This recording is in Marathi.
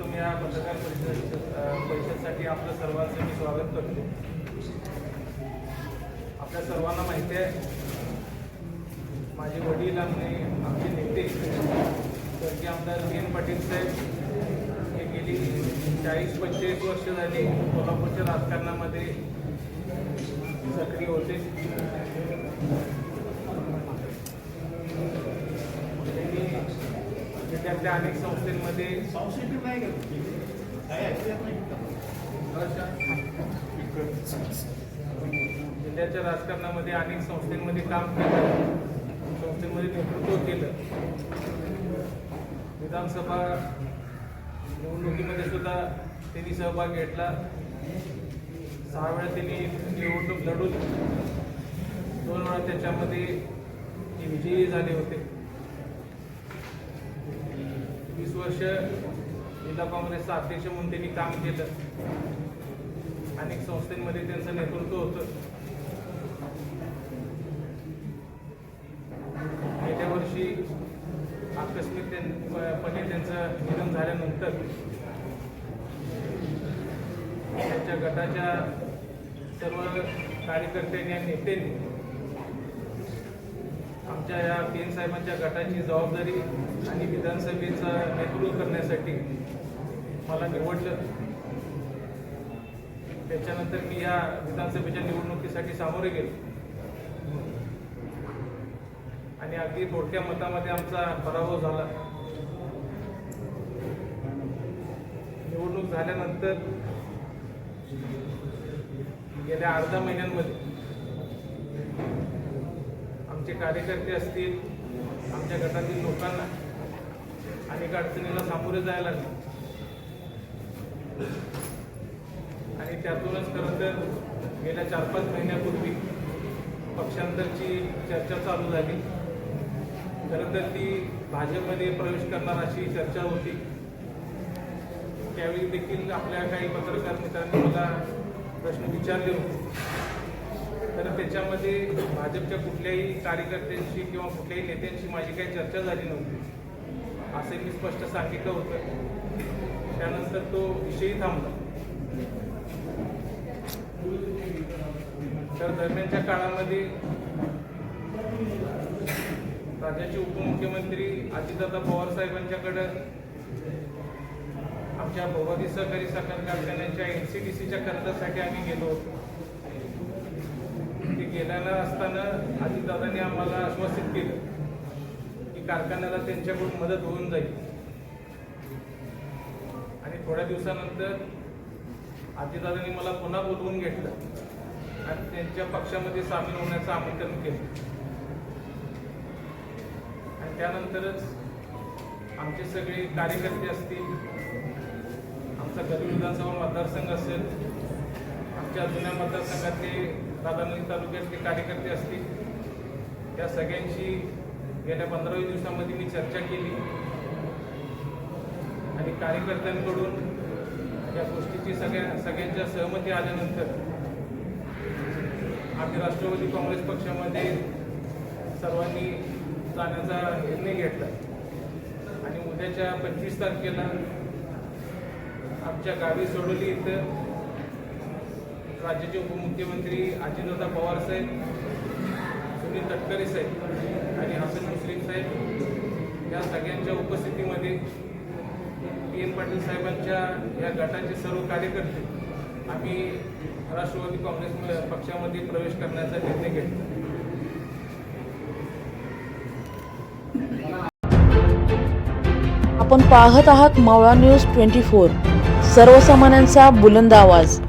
सर्वप्रथम या पत्रकार परिषद अ, परिषदेसाठी आपलं सर्वांचं मी स्वागत करतो. आपल्या सर्वांना माहिती आहे माझे वडील आणि आमचे नेते स्वर्गीय आमदार बी एन पाटील साहेब हे गेली चाळीस पंचेचाळीस वर्ष झाली कोल्हापूरच्या राजकारणामध्ये सक्रिय होते त्यांनी आपल्या अनेक संस्थेमध्ये जिल्ह्याच्या राजकारणामध्ये अनेक संस्थांमध्ये काम केलं. संस्थेमध्ये नेतृत्व केलं. विधानसभा निवडणुकीमध्ये सुद्धा त्यांनी सहभाग घेतला. सहा वेळा त्यांनी निवडणूक लढून दोन वेळा त्याच्यामध्ये ते विजयी झाले होते. वर्ष जिल्हा काँग्रेसचा अध्यक्ष म्हणून त्यांनी काम केलं. अनेक संस्थांमध्ये त्यांचं नेतृत्व होतं. गेल्या वर्षी आकस्मिक त्यां- पणे त्यांचं निधन झाल्यानंतर त्यांच्या गटाच्या सर्व कार्यकर्त्यांनी आणि नेत्यांनी आमच्या या पी एन साहेबांच्या गटाची जबाबदारी आणि विधानसभेचं नेतृत्व करण्यासाठी मला निवडलं. त्याच्यानंतर मी या विधानसभेच्या निवडणुकीसाठी सामोरे गेलो. आणि अगदी थोडक्या मतामध्ये आमचा पराभव झाला. निवडणूक झाल्यानंतर गेल्या अर्धा महिन्यांमध्ये आमचे कार्यकर्ते असतील आमच्या गटातील लोकांना. अनेक अडचणीला सामोरे जायला लागले. आणि त्यातूनच खरं तर गेल्या चार पाच महिन्यापूर्वी पक्षांतरची चर्चा चालू झाली. खरं तर ती भाजपमध्ये प्रवेश करणार अशी चर्चा होती. त्यावेळी देखील आपल्या काही पत्रकार मित्रांनी मला प्रश्न विचारले होते. तर त्याच्यामध्ये भाजपच्या कुठल्याही कार्यकर्त्यांशी किंवा कुठल्याही नेत्यांशी माझी काही चर्चा झाली नव्हती. असे मी स्पष्ट सांगितलं होतं. त्यानंतर तो विषयी थांबला. तर दरम्यानच्या काळामध्ये राज्याचे उपमुख्यमंत्री अजितदादा पवार साहेबांच्याकडं आमच्या भगवती सहकारी साखर कारखान्याच्या एन सी डी सीच्या कर्जासाठी आम्ही गेलो होतो. ते गेलेला असताना अजितदादांनी आम्हाला आश्वासित केलं की कारखान्याला त्यांच्याकडून मदत होऊन जाईल. आणि थोड्या दिवसानंतर अजितदादांनी मला पुन्हा बोलवून घेतलं आणि त्यांच्या पक्षामध्ये सामील होण्याचं आमंत्रण केलं. आणि त्यानंतरच आमचे सगळे कार्यकर्ते असतील आमचा गरीब विधानसभा मतदारसंघ असेल आमच्या जुन्या मतदारसंघातले राधानगरी तालुक्यातले कार्यकर्ते असतील त्या सगळ्यांशी गेल्या पंधरावी दिवसामध्ये मी चर्चा केली. आणि कार्यकर्त्यांकडून या गोष्टीची सगळ्या सगळ्यांच्या सहमती आल्यानंतर आम्ही राष्ट्रवादी काँग्रेस पक्षामध्ये सर्वांनी जाण्याचा निर्णय घेतला. आणि उद्याच्या पंचवीस तारखेला आमच्या गावी सोडवली इथं राज्याचे उपमुख्यमंत्री अजितदादा पवार साहेब सुनील तटकरे साहेब आणि हसन मुश्रीफ साहेब या सगळ्यांच्या उपस्थितीमध्ये पी एम पाटील साहेबांच्या या गटाचे सर्व कार्यकर्ते आम्ही राष्ट्रवादी काँग्रेस पक्षामध्ये प्रवेश करण्याचा निर्णय घेतला. आपण पाहत आहात मावळा न्यूज ट्वेंटी फोर. सर्वसामान्यांचा बुलंद आवाज.